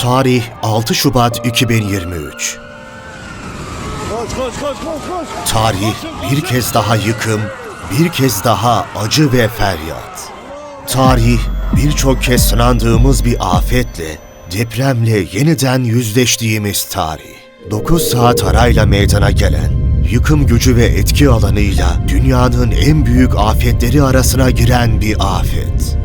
Tarih 6 Şubat 2023. Koş koş koş koş koş. Tarih bir kez daha yıkım, bir kez daha acı ve feryat. Tarih birçok kez sınandığımız bir afetle, depremle yeniden yüzleştiğimiz tarih. 9 saat arayla meydana gelen, yıkım gücü ve etki alanıyla dünyanın en büyük afetleri arasına giren bir afet.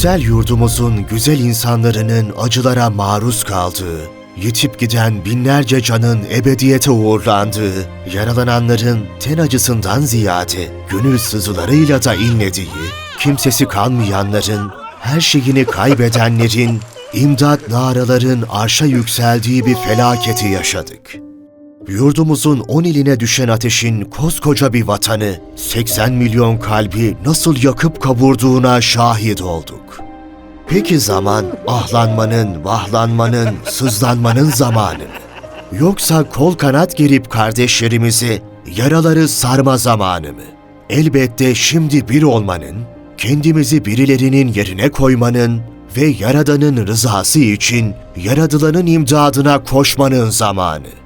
Güzel yurdumuzun güzel insanlarının acılara maruz kaldığı, yitip giden binlerce canın ebediyete uğurlandığı, yaralananların ten acısından ziyade gönül sızılarıyla da inlediği, kimsesi kalmayanların, her şeyini kaybedenlerin, imdat naraların arşa yükseldiği bir felaketi yaşadık. Yurdumuzun on iline düşen ateşin koskoca bir vatanı, 80 milyon kalbi nasıl yakıp kavurduğuna şahit olduk. Peki zaman ahlanmanın, vahlanmanın, sızlanmanın zamanı mı? Yoksa kol kanat gerip kardeşlerimizi yaraları sarma zamanı mı? Elbette şimdi bir olmanın, kendimizi birilerinin yerine koymanın ve Yaradan'ın rızası için yaradılanın imdadına koşmanın zamanı.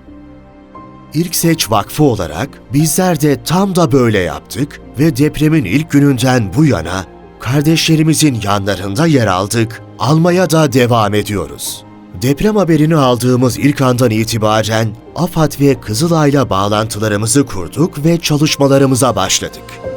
İlkseç Vakfı olarak bizler de tam da böyle yaptık ve depremin ilk gününden bu yana kardeşlerimizin yanlarında yer aldık, almaya da devam ediyoruz. Deprem haberini aldığımız ilk andan itibaren AFAD ve Kızılay'la bağlantılarımızı kurduk ve çalışmalarımıza başladık.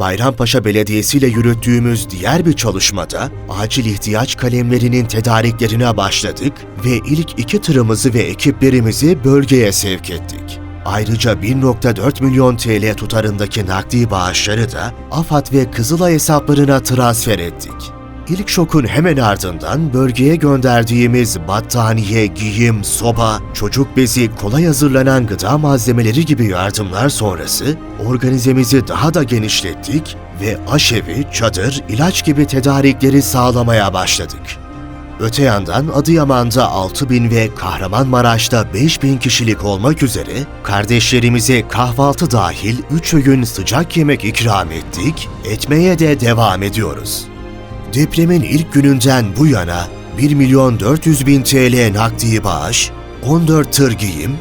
Bayrampaşa Belediyesi ile yürüttüğümüz diğer bir çalışmada acil ihtiyaç kalemlerinin tedariklerine başladık ve ilk iki tırımızı ve ekiplerimizi bölgeye sevk ettik. Ayrıca 1.4 milyon TL tutarındaki nakdi bağışları da AFAD ve Kızılay hesaplarına transfer ettik. İlk şokun hemen ardından bölgeye gönderdiğimiz battaniye, giyim, soba, çocuk bezi, kolay hazırlanan gıda malzemeleri gibi yardımlar sonrası organizemizi daha da genişlettik ve aşevi, çadır, ilaç gibi tedarikleri sağlamaya başladık. Öte yandan Adıyaman'da 6 bin ve Kahramanmaraş'ta 5 bin kişilik olmak üzere kardeşlerimize kahvaltı dahil 3 öğün sıcak yemek ikram ettik, etmeye de devam ediyoruz. Depremin ilk gününden bu yana 1 milyon 400 bin TL nakdi bağış, 14 tır giyim,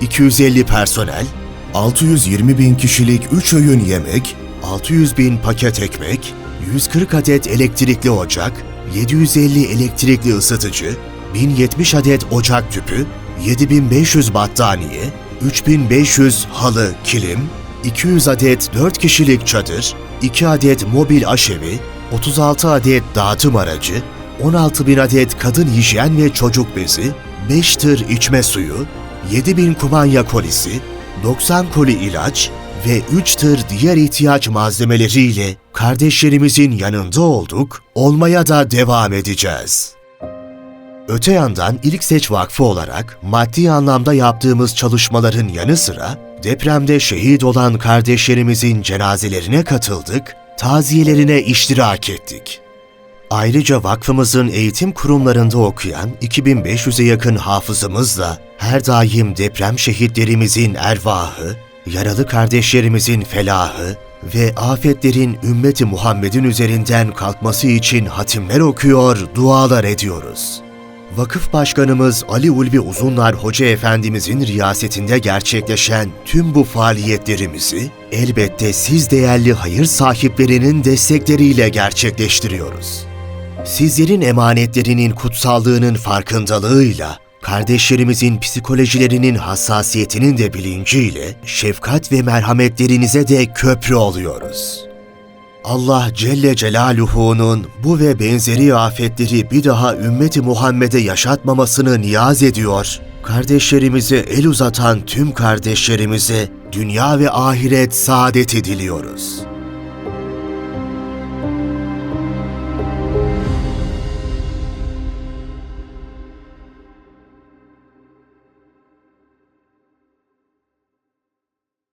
250 personel, 620 bin kişilik 3 öğün yemek, 600 bin paket ekmek, 140 adet elektrikli ocak, 750 elektrikli ısıtıcı, 1070 adet ocak tüpü, 7500 battaniye, 3500 halı, kilim, 200 adet 4 kişilik çadır, 2 adet mobil aşevi, 36 adet dağıtım aracı, 16 bin adet kadın hijyen ve çocuk bezi, 5 tır içme suyu, 7 bin kumanya kolisi, 90 koli ilaç ve 3 tır diğer ihtiyaç malzemeleriyle kardeşlerimizin yanında olduk, olmaya da devam edeceğiz. Öte yandan İlk Seç Vakfı olarak maddi anlamda yaptığımız çalışmaların yanı sıra depremde şehit olan kardeşlerimizin cenazelerine katıldık, taziyelerine iştirak ettik. Ayrıca vakfımızın eğitim kurumlarında okuyan 2500'e yakın hafızımızla her daim deprem şehitlerimizin ervahı, yaralı kardeşlerimizin felahı ve afetlerin ümmeti Muhammed'in üzerinden kalkması için hatimler okuyor, dualar ediyoruz. Vakıf Başkanımız Ali Ulvi Uzunlar Hoca Efendimizin riyasetinde gerçekleşen tüm bu faaliyetlerimizi elbette siz değerli hayır sahiplerinin destekleriyle gerçekleştiriyoruz. Sizlerin emanetlerinin kutsallığının farkındalığıyla, kardeşlerimizin psikolojilerinin hassasiyetinin de bilinciyle şefkat ve merhametlerinize de köprü oluyoruz. Allah Celle Celaluhu'nun bu ve benzeri afetleri bir daha ümmeti Muhammed'e yaşatmamasını niyaz ediyor. Kardeşlerimize el uzatan tüm kardeşlerimize dünya ve ahiret saadeti diliyoruz.